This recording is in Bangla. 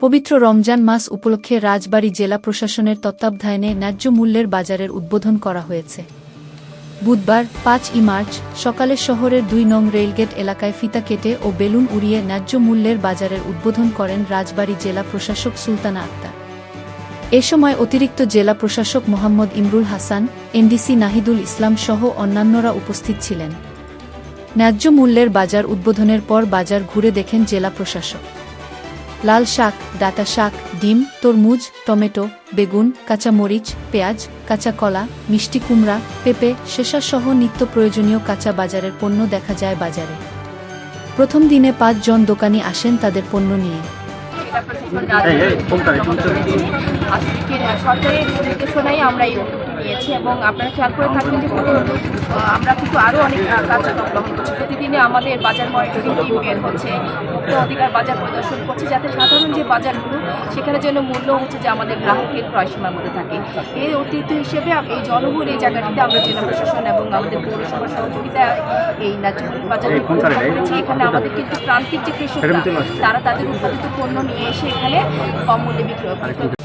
পবিত্র রমজান মাস উপলক্ষে রাজবাড়ী জেলা প্রশাসনের তত্ত্বাবধানে ন্যায্য মূল্যের বাজারের উদ্বোধন করা হয়েছে। বুধবার, পাঁচ ই মার্চ, সকালে শহরের দুই নং রেলগেট এলাকায় ফিতা কেটে ও বেলুন উড়িয়ে ন্যায্য মূল্যের বাজারের উদ্বোধন করেন রাজবাড়ী জেলা প্রশাসক সুলতানা আক্তার। এ সময় অতিরিক্ত জেলা প্রশাসক মোহাম্মদ ইমরুল হাসান, এনডিসি নাহিদুল ইসলাম সহ অন্যান্যরা উপস্থিত ছিলেন। ন্যায্য মূল্যের বাজার উদ্বোধনের পর বাজার ঘুরে দেখেন জেলা প্রশাসক। লাল শাক ডাটা শাক ডিম তরমুজ টমেটো বেগুন কাঁচা মরিচ পেঁয়াজ কাঁচা কলা মিষ্টি কুমড়া পেঁপে সহ নিত্য প্রয়োজনীয় কাঁচা বাজারের পণ্য দেখা যায় বাজারে। প্রথম দিনে পাঁচ জন দোকানি আসেন তাদের পণ্য নিয়ে। আমরা নিয়েছি এবং আপনারা খেয়াল করে থাকবেন যে আমরা কিন্তু আরও অনেক কার্যক্রম গ্রহণ করছি প্রতিদিনে আমাদের বাজার মনিটরিং টিম বের হচ্ছে মুক্ত অধিকার বাজার পরিদর্শন করছে যাতে সাধারণ যে বাজারগুলো সেখানে যেন মূল্য হচ্ছে যে আমাদের গ্রাহকের ক্রয় সীমার মধ্যে থাকে এর অতিরিক্ত হিসেবে এই জনবহুল এই জায়গাটিতে আমরা জেলা প্রশাসন এবং আমাদের পৌরসভার সহযোগিতায় এই ন্যায্য বাজার? করেছি এখানে আমাদের কিন্তু প্রান্তিক যে কৃষকরা। তারা তাদের উৎপাদিত পণ্য নিয়ে এসে এখানে কম মূল্যে বিক্রয় বিক্রয়